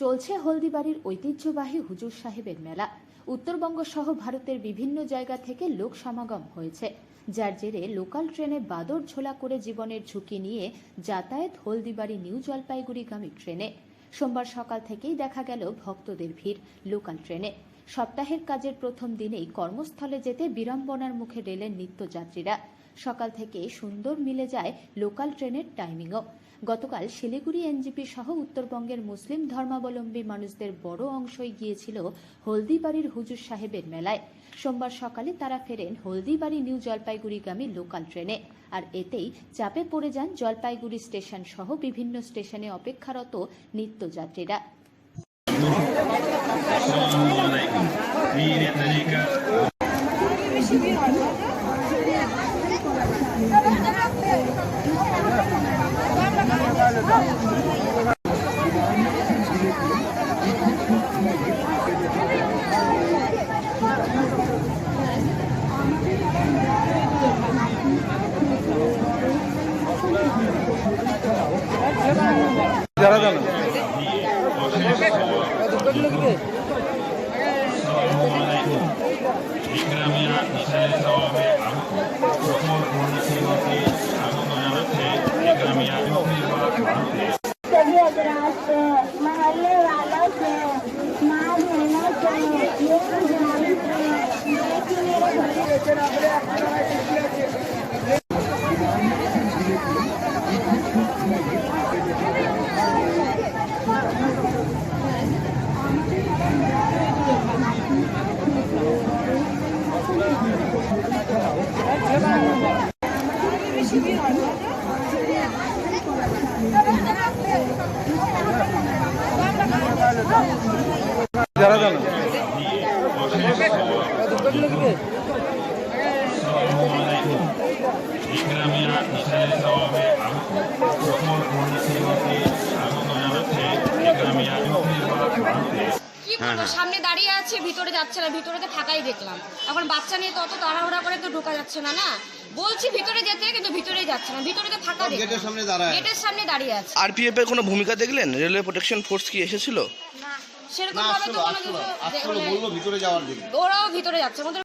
চলছে হলদিবাড়ির ঐতিহ্যবাহী হুজুর সাহেবের মেলা। উত্তরবঙ্গ সহ ভারতের বিভিন্ন জায়গা থেকে লোক সমাগম হয়েছে। যার জেরে লোকাল ট্রেনে বাদর ঝোলা করে জীবনের ঝুঁকি নিয়ে যাতায়াত হলদিবাড়ি নিউ জলপাইগুড়িগামী ট্রেনে। সোমবার সকাল থেকেই দেখা গেল ভক্তদের ভিড় লোকাল ট্রেনে। সপ্তাহের কাজের প্রথম দিনেই কর্মস্থলে যেতে বিড়ম্বনার মুখে রেলের নিত্যযাত্রীরা। সকাল থেকে সুন্দর মিলে যায় লোকাল ট্রেনের টাইমিংও। গতকাল শিলিগুড়ি এনজিপি সহ উত্তরবঙ্গের মুসলিম ধর্মাবলম্বী মানুষদের বড় অংশই গিয়েছিল হলদিবাড়ির হুজুর সাহেবের মেলায়। সোমবার সকালে তারা ফেরেন হলদিবাড়ি নিউ জলপাইগুড়িগামী লোকাল ট্রেনে। আর এতেই চাপে পড়ে যান জলপাইগুড়ি স্টেশন সহ বিভিন্ন স্টেশনে অপেক্ষারত নিত্যযাত্রীরা। যারা জানো ইকরামিয়া ইশারে সওয়াবে সকল सभी हजरात मोहल्ले वालों से माँ बहनों से ये गुजारिश है मेरे घर সামনে দাঁড়িয়ে আছে ভিতরে যাচ্ছে না ভিতরে তো ফাঁকাই দেখলাম। এখন বাচ্চা নিয়ে তো অত তাড়াহুড়া করে তো ঢোকা যাচ্ছে না না? বলছি ভিতরে যেতে কিন্তু ভিতরেই যাচ্ছে না ভিতরেতে ফাঁকা গেটের সামনে দাঁড়ায়। গেটের সামনে দাঁড়িয়ে আছে। আরপিএফ এর কোনো ভূমিকা দেখলেন? রেলওয়ে প্রোটেকশন ফোর্স কি এসেছিল? সেরকম ভাবে তো কোনো কিছু না। ওরাও ভিতরে যাচ্ছে আমাদের